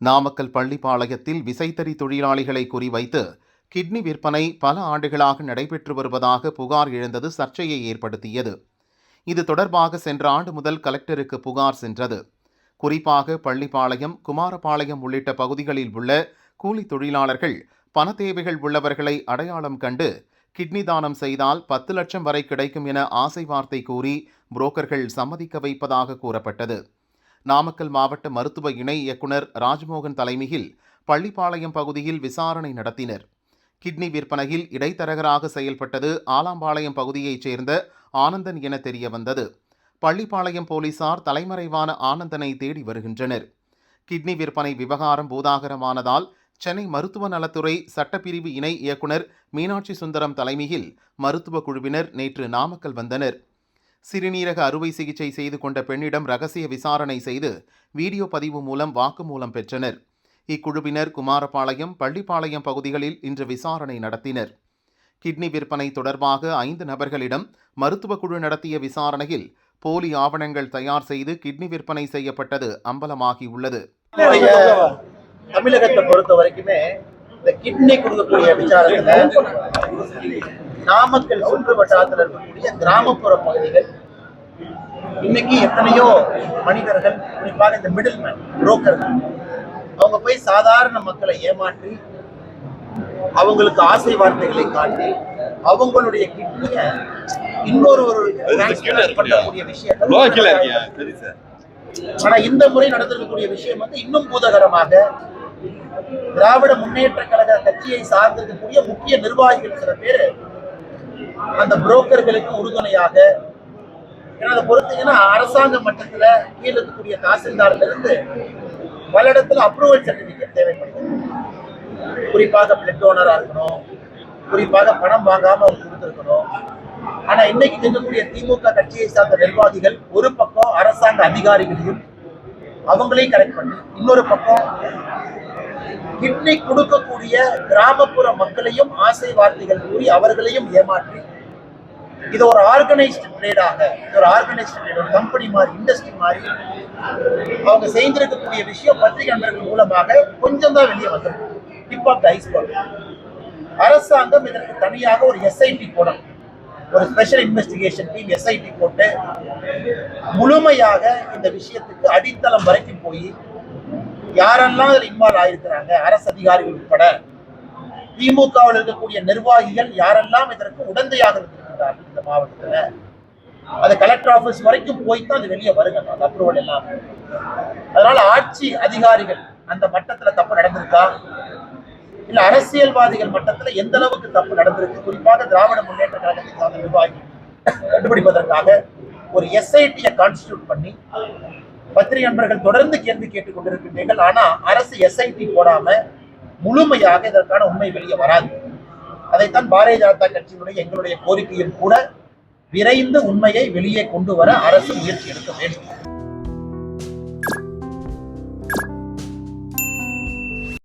நாமக்கல் பள்ளிப்பாளையத்தில் விசைத்தறி தொழிலாளிகளை குறிவைத்து கிட்னி விற்பனை பல ஆண்டுகளாக நடைபெற்று வருவதாக புகார் எழுந்தது சர்ச்சையை ஏற்படுத்தியது. இது தொடர்பாக சென்ற ஆண்டு முதல் கலெக்டருக்கு புகார் சென்றது. குறிப்பாக பள்ளிப்பாளையம் குமாரபாளையம் உள்ளிட்ட பகுதிகளில் உள்ள கூலி தொழிலாளர்கள் பண தேவைகள் உள்ளவர்களை அடையாளம் கண்டு கிட்னி தானம் செய்தால் பத்து லட்சம் வரை கிடைக்கும் என ஆசை வார்த்தை கூறி புரோக்கர்கள் சம்மதிக்க வைப்பதாக கூறப்பட்டது. நாமக்கல் மாவட்ட மருத்துவ இணை இயக்குனர் ராஜ்மோகன் தலைமையில் பள்ளிப்பாளையம் பகுதியில் விசாரணை நடத்தினர். கிட்னி விற்பனையில் இடைத்தரகராக செயல்பட்டது ஆலாம்பாளையம் பகுதியைச் சேர்ந்த ஆனந்தன் என தெரியவந்தது. பள்ளிப்பாளையம் போலீசார் தலைமறைவான ஆனந்தனை தேடி வருகின்றனர். கிட்னி விற்பனை விவகாரம் பூதாகரமானதால் சென்னை மருத்துவ நலத்துறை சட்டப்பிரிவு இணை இயக்குனர் மீனாட்சி சுந்தரம் தலைமையில் மருத்துவ குழுவினர் நேற்று நாமக்கல் வந்தனர். சிறுநீரக அறுவை சிகிச்சை செய்து கொண்ட பெண்ணிடம் ரகசிய விசாரணை செய்து வீடியோ பதிவு மூலம் வாக்குமூலம் பெற்றனர். இக்குழுவினர் குமாரபாளையம் பள்ளிப்பாளையம் பகுதிகளில் இன்று விசாரணை நடத்தினர். கிட்னி விற்பனை தொடர்பாக ஐந்து நபர்களிடம் மருத்துவ குழு நடத்திய விசாரணையில் போலி ஆவணங்கள் தயார் செய்து கிட்னி விற்பனை செய்யப்பட்டது அம்பலமாகியுள்ளது. தமிழகத்தை பொறுத்த வரைக்குமே இந்த கிட்னி கொடுக்கக்கூடிய விசாரத்துல நாமக்கல் சுற்று வட்டாரத்தில் இருக்கக்கூடிய கிராமப்புற பகுதிகள் இன்னைக்கு எத்தனையோ மனிதர்கள் குறிப்பாக இந்த மிடில் மேன் புரோக்கர்கள் அவங்க போய் சாதாரண மக்களை ஏமாற்றி அவங்களுக்கு ஆசை வார்த்தைகளை காட்டி அவங்களுடைய கிட்னியை இன்னொரு ஒரு பண்ணக்கூடிய விஷயத்தை ஆனா இந்த முறை நடந்திருக்கக்கூடிய விஷயம் வந்து இன்னும் பூதகரமாக திராவிட முன்னேற்ற கழக கட்சியை சார்ந்திருக்கக்கூடிய முக்கிய நிர்வாகிகள் சில பேர் அந்த புரோக்கர்களுக்கு உறுதுணையாக ஏன்னா அதை பொறுத்தீங்கன்னா அரசாங்க மட்டத்துல கீழ இருக்கக்கூடிய தாசில்தார்ல இருந்து பல இடத்துல அப்ரூவல் சர்டிபிகேட் தேவைப்படுது. குறிப்பாக பிளட் டோனரா இருக்கணும். குறிப்பாக பணம் வாங்காம அவங்க கொடுத்துருக்கணும். ஆனா இன்னைக்கு இருக்கக்கூடிய திமுக கட்சியை சார்ந்த நிர்வாகிகள் ஒரு பக்கம் அரசாங்க அதிகாரிகளையும் அவங்களையும் கரெக்ட் பண்ணி இன்னொரு பக்கம் கிட்னி கொடுக்கக்கூடிய கிராமப்புற மக்களையும் ஆசை வார்த்தைகள் கூறி அவர்களையும் ஏமாற்றி. இது ஒரு ஆர்கனைஸ்டு ட்ரேடாக இது ஒரு ஆர்கனைஸ்டு ட்ரேட் ஒரு கம்பெனி மாதிரி இண்டஸ்ட்ரி மாதிரி. அவங்க செய்திருக்கக்கூடிய விஷயம் பத்திரிகை நண்பர்கள் மூலமாக கொஞ்சம் தான் வெளியே வந்திருக்கு. டிப் ஆஃப் த ஐஸ்பர்க் அரசாங்கம் இதற்கு தனியாக ஒரு எஸ்ஐடி போடணும். ஒரு ஸ்பெஷல் இன்வெஸ்டிகேஷன் டீம் எஸ்ஐடி போட்டு முழுமையாக இந்த விஷயத்துக்கு அடித்தளம் வரைக்கும் போய் யாரெல்லாம் அதில் இன்வால்வ் ஆயிருக்கிறாங்க? அரசு அதிகாரிகள் உட்பட. திமுகவில் இருக்கக்கூடிய நிர்வாகிகள் யாரெல்லாம் இதற்கு உடந்தையாக இருந்திருக்கிறார்கள் இந்த மாவட்டத்துல? அது கலெக்டர் ஆபீஸ் வரைக்கும் போய்தான் அது வெளியே வருங்க அந்த அப்ரூவல் எல்லாம் அதனால ஆட்சி அதிகாரிகள் அந்த மட்டத்துல தப்பு நடந்திருக்கா? இல்ல அரசியல்வாதிகள் மட்டத்துல எந்த அளவுக்கு தப்பு நடந்திருக்கு? குறிப்பாக திராவிட முன்னேற்ற கழகத்தை சார்ந்த நிர்வாகி கண்டுபிடிப்பதற்காக ஒரு எஸ்ஐடியை கான்ஸ்டியூட் பண்ணி பத்திரிகை நண்பர்கள் தொடர்ந்து கேள்வி கேட்டுக் கொண்டிருக்கின்றீர்கள். ஆனா அரசு எஸ்ஐடி போடாம முழுமையாக இதற்கான உண்மை வெளியே வராது. அதைத்தான் பாரதிய ஜனதா கட்சியினுடைய எங்களுடைய கோரிக்கையும் கூட விரைந்து உண்மையை வெளியே கொண்டு வர அரசு முயற்சி எடுக்க வேண்டும்.